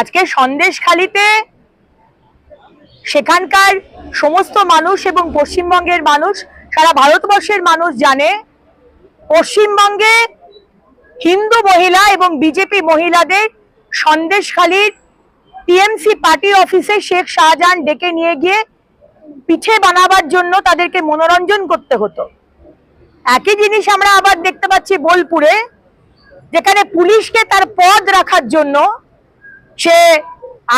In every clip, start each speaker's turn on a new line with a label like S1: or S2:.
S1: আজকে সন্দেশখালিতে সেখানকার সমস্ত মানুষ এবং পশ্চিমবঙ্গের মানুষ, সারা ভারতবর্ষের মানুষ জানে, পশ্চিমবঙ্গে হিন্দু মহিলা এবং বিজেপি মহিলাদের সন্দেশখালির টিএমসি পার্টি অফিসে শেখ শাহজাহান ডেকে নিয়ে গিয়ে পিঠে বানাবার জন্য তাদেরকে মনোরঞ্জন করতে হতো। একই জিনিস আমরা আবার দেখতে পাচ্ছি বোলপুরে, যেখানে পুলিশকে তার পদ রাখার জন্য সে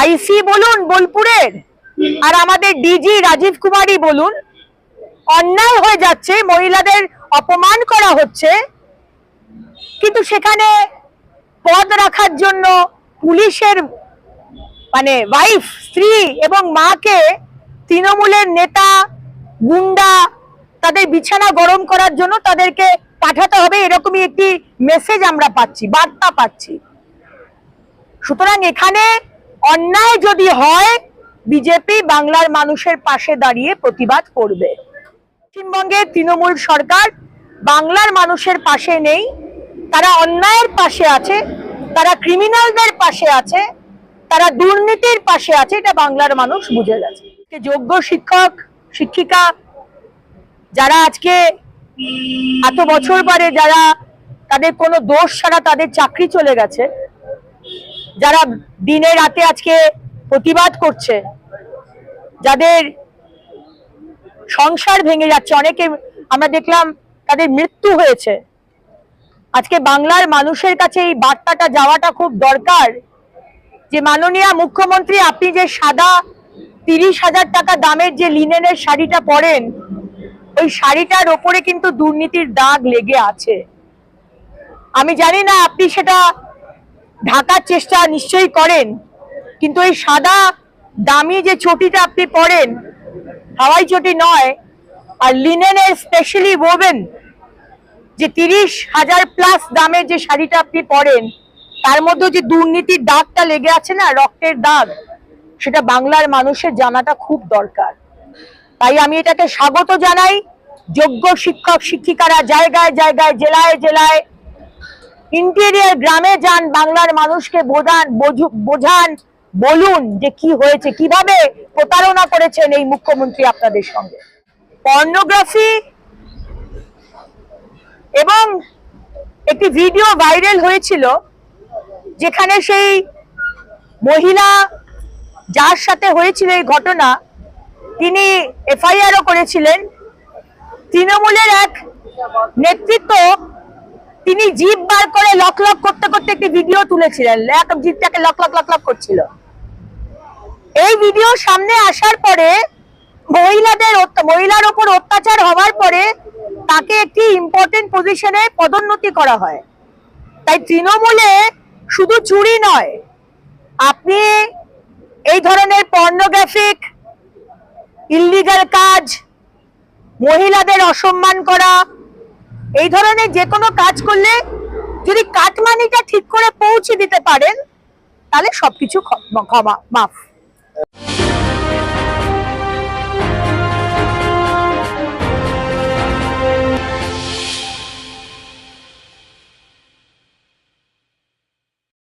S1: আইসি বলুন, বোলপুরের, আর আমাদের ডিজি রাজীব কুমারই বলুন, অন্যায় হয়ে যাচ্ছে, মহিলাদের অপমান করা হচ্ছে, কিন্তু সেখানে পদ রাখার জন্য পুলিশের মানে ওয়াইফ স্ত্রী এবং মাকে তৃণমূলের নেতা, গুন্ডা, তাদের বিছানা গরম করার জন্য তাদেরকে পাঠাতে হবে, এরকমই একটি মেসেজ আমরা পাচ্ছি, বার্তা পাচ্ছি। সুতরাং এখানে অন্যায় যদি হয়, বিজেপি বাংলার মানুষের পাশে দাঁড়িয়ে প্রতিবাদ করবে। পশ্চিমবঙ্গের তৃণমূল সরকার বাংলার মানুষের পাশে নেই, তারা অন্যায়ের পাশে আছে, তারা ক্রিমিনালদের পাশে আছে, তারা দুর্নীতির পাশে আছে, এটা বাংলার মানুষ বুঝে গেছে। যোগ্য শিক্ষক, শিক্ষিকা, যারা আজকে এত বছর পরে যারা তাদের কোনো দোষ ছাড়া তাদের চাকরি চলে গেছে যারা দিনে রাতে আজকে প্রতিবাদ করছে, যাদের সংসার ভেঙে যাচ্ছে, অনেকে আমরা দেখলাম তাদের মৃত্যু হয়েছে। আজকে বাংলার মানুষের কাছে এই বার্তাটা যাওয়াটা খুব দরকার যে মাননীয় মুখ্যমন্ত্রী, আপনি যে সাদা তিরিশ হাজার টাকা দামের যে লিনেনের শাড়িটা পরেন, ওই শাড়িটার ওপরে কিন্তু দুর্নীতির দাগ লেগে আছে। আমি জানি না আপনি সেটা ঢাকার চেষ্টা নিশ্চয়ই করেন, কিন্তু এই সাদা, দামি যে চটিটা আপনি পরেন, হাওয়াই চটি নয়, আর লিনেনের স্পেশালি ওভেন যে তিরিশ হাজার প্লাস দামের যে শাড়িটা আপনি পরেন, তার মধ্যে যে দুর্নীতির দাগটা লেগে আছে না, রক্তের দাগ, সেটা বাংলার মানুষের জানাটা খুব দরকার। তাই আমি এটাকে স্বাগত জানাই। যোগ্য শিক্ষক শিক্ষিকারা জায়গায় জায়গায়, জেলায় জেলায় ইন্টেরিয়ার গ্রামে যান, বাংলার মানুষকে বোঝান, বোঝু- বোঝান, বলুন যে কি হয়েছে, কীভাবে প্রতারণা করেছেন এই মুখ্যমন্ত্রী আপনাদের সঙ্গে। পর্নোগ্রাফি এবং একটি ভিডিও ভাইরাল হয়েছিল যেখানে সেই মহিলা যার সাথে হয়েছিল এই ঘটনা, তিনি এফআইআরও করেছিলেন। তৃণমূলের এক নেতৃত্ব তিনি জিপ বার করে লক লক করতে করতে একটি ভিডিও তুলেছিলেন। জিপটাকে লক লক লক লক করছিল। এই ভিডিও সামনে আসার পরে মহিলাদের মহিলার ওপর অত্যাচার হওয়ার পরে তাকে একটি ইম্পর্টেন্ট পজিশনে পদোন্নতি করা হয়। তাই তৃণমূলে শুধু চুরি নয়, আপনি এই ধরনের পর্নোগ্রাফিক ইল্লিগাল কাজ, মহিলাদের অসম্মান করা এই ধরনের যে কোনো কাজ করলে যদি কাটমানিটা ঠিক করে পৌঁছে দিতে পারেন, তাহলে সবকিছু ক্ষ- ক্ষমা, মাফ।